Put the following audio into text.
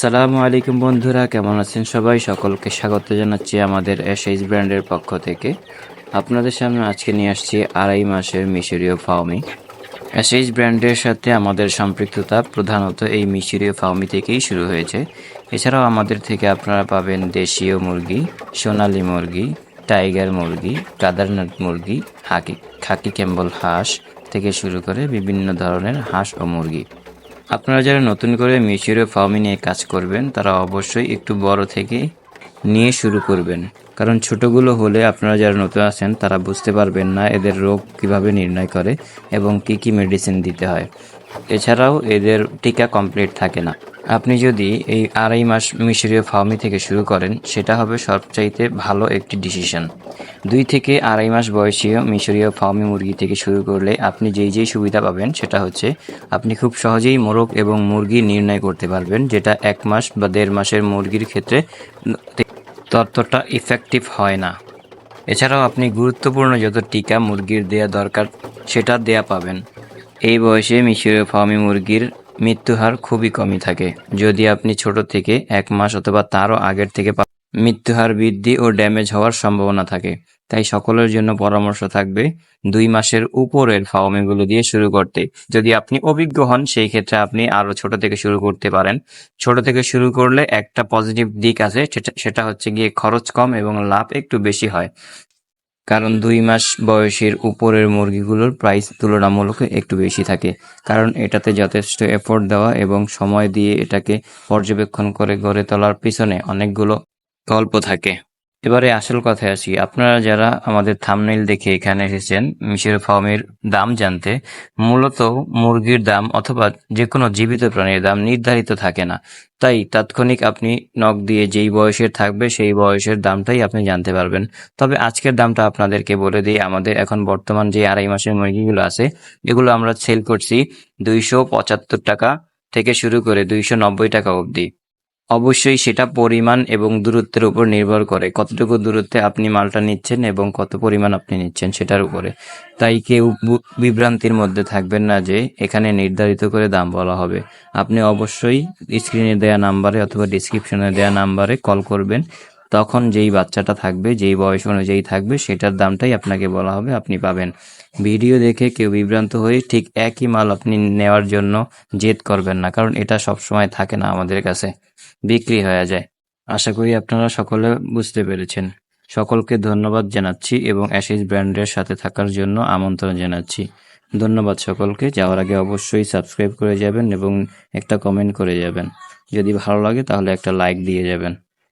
সালামু আলাইকুম বন্ধুরা, কেমন আছেন সবাই? সকলকে স্বাগত জানাচ্ছি আমাদের এসএইচ ব্র্যান্ডের পক্ষ থেকে। আপনাদের সামনে আজকে নিয়ে আসছি আড়াই মাসের মিশরীয় ফাউমি এসএইচ ব্র্যান্ডের সাথে আমাদের সম্পৃক্ততা প্রধানত এই মিশরীয় ফাউমি থেকেই শুরু হয়েছে। এছাড়াও আমাদের থেকে আপনারা পাবেন দেশীয় মুরগি, সোনালী মুরগি, টাইগার মুরগি কাদারনাট মুরগি, হাকি খাকি ক্যাম্বল হাঁস থেকে শুরু করে বিভিন্ন ধরনের হাঁস ও মুরগি। আপনারা যারা নতুন করে মিশরীয় ফার্মিং নিয়ে কাজ করবেন, তারা অবশ্যই একটু বড় থেকে নিয়ে শুরু করবেন। কারণ ছোটগুলো হলে আপনারা যারা নতুন আছেন, তারা বুঝতে পারবেন না এদের রোগ কীভাবে নির্ণয় করে এবং কি কি মেডিসিন দিতে হয়। এছাড়াও এদের টিকা কমপ্লিট থাকে না। আপনি যদি এই আড়াই মাস মিশরীয় ফার্মি থেকে শুরু করেন, সেটা হবে সবচাইতে ভালো একটি ডিসিশন দুই থেকে আড়াই মাস বয়সীয় মিশরীয় ফার্মি মুরগি থেকে শুরু করলে আপনি যেই যেই সুবিধা পাবেন, সেটা হচ্ছে আপনি খুব সহজেই মোরগ এবং মুরগি নির্ণয় করতে পারবেন, যেটা এক মাস বা দেড় মাসের মুরগির ক্ষেত্রে ততটা ইফেক্টিভ হয় না। এছাড়াও আপনি গুরুত্বপূর্ণ যত টিকা মুরগির দেয়া দরকার, সেটা দেয়া পাবেন। এই বয়সে মিশরীয় ফার্মি মুরগির মৃত্যুহার খুবই কমই থাকে। যদি আপনি ছোট থেকে এক মাস অথবা তারও আগের থেকে মৃত্যুহার বৃদ্ধি ও ড্যামেজ হওয়ার সম্ভাবনা থাকে। তাই সকলের জন্য পরামর্শ থাকবে, দুই মাসের উপরের ফার্মিগুলো দিয়ে শুরু করতে। যদি আপনি অভিজ্ঞ হন, সেই ক্ষেত্রে আপনি আরও ছোট থেকে শুরু করতে পারেন। ছোট থেকে শুরু করলে একটা পজিটিভ দিক আছে, সেটা হচ্ছে গিয়ে খরচ কম এবং লাভ একটু বেশি হয়। কারণ দুই মাস বয়সের উপরের মুরগিগুলোর প্রাইস তুলনামূলক একটু বেশি থাকে। কারণ এটাতে যথেষ্ট এফোর্ট দেওয়া এবং সময় দিয়ে এটাকে পর্যবেক্ষণ করে গড়ে তোলার পিছনে অনেকগুলো গল্প থাকে। এবারে আসল কথায় আসি। আপনারা যারা আমাদের থামনেল দেখে এখানে এসেছেন, মিশর ফার্মের দাম জানতে মূলত মুরগির দাম অথবা যে কোনো জীবিত প্রাণীর দাম নির্ধারিত থাকে না। তাই তাৎক্ষণিক আপনি নখ দিয়ে যেই বয়সের থাকবে, সেই বয়সের দামটাই আপনি জানতে পারবেন। তবে আজকের দামটা আপনাদেরকে বলে দিই, আমাদের এখন বর্তমান যে আড়াই মাসের মুরগিগুলো আছে, এগুলো আমরা সেল করছি দুইশো পঁচাত্তর টাকা থেকে শুরু করে দুইশো নব্বই টাকা অবধি। অবশ্যই সেটা পরিমাণ এবং দূরত্বের উপর নির্ভর করে। কতটুকু দূরত্বে আপনি মালটা নিচ্ছেন এবং কত পরিমাণ আপনি নিচ্ছেন সেটার উপরে। তাই কেউ বিভ্রান্তির মধ্যে থাকবেন না যে এখানে নির্ধারিত করে দাম বলা হবে। আপনি অবশ্যই স্ক্রিনে দেয়া নাম্বারে অথবা ডিসক্রিপশনে দেয়া নাম্বারে কল করবেন। তখন যেই বাচ্চাটা থাকবে, যেই বয়স অনুযায়ী থাকবে, সেটার দামটাই আপনাকে বলা হবে, আপনি পাবেন। ভিডিও দেখে কেউ বিভ্রান্ত হয়ে ঠিক একই মাল আপনি নেওয়ার জন্য জেদ করবেন না, কারণ এটা সব সময় থাকে না আমাদের কাছে। বিক্রি হয়ে যায়। আশা করি আপনারা সকলে বুঝতে পেরেছেন। সকলকে ধন্যবাদ জানাচ্ছি এবং অ্যাশিস ব্র্যান্ডের সাথে থাকার জন্য আমন্ত্রণ জানাচ্ছি। ধন্যবাদ সকলকে। যাওয়ার আগে অবশ্যই সাবস্ক্রাইব করে যাবেন এবং একটা কমেন্ট করে যাবেন। যদি ভালো লাগে তাহলে একটা লাইক দিয়ে যাবেন।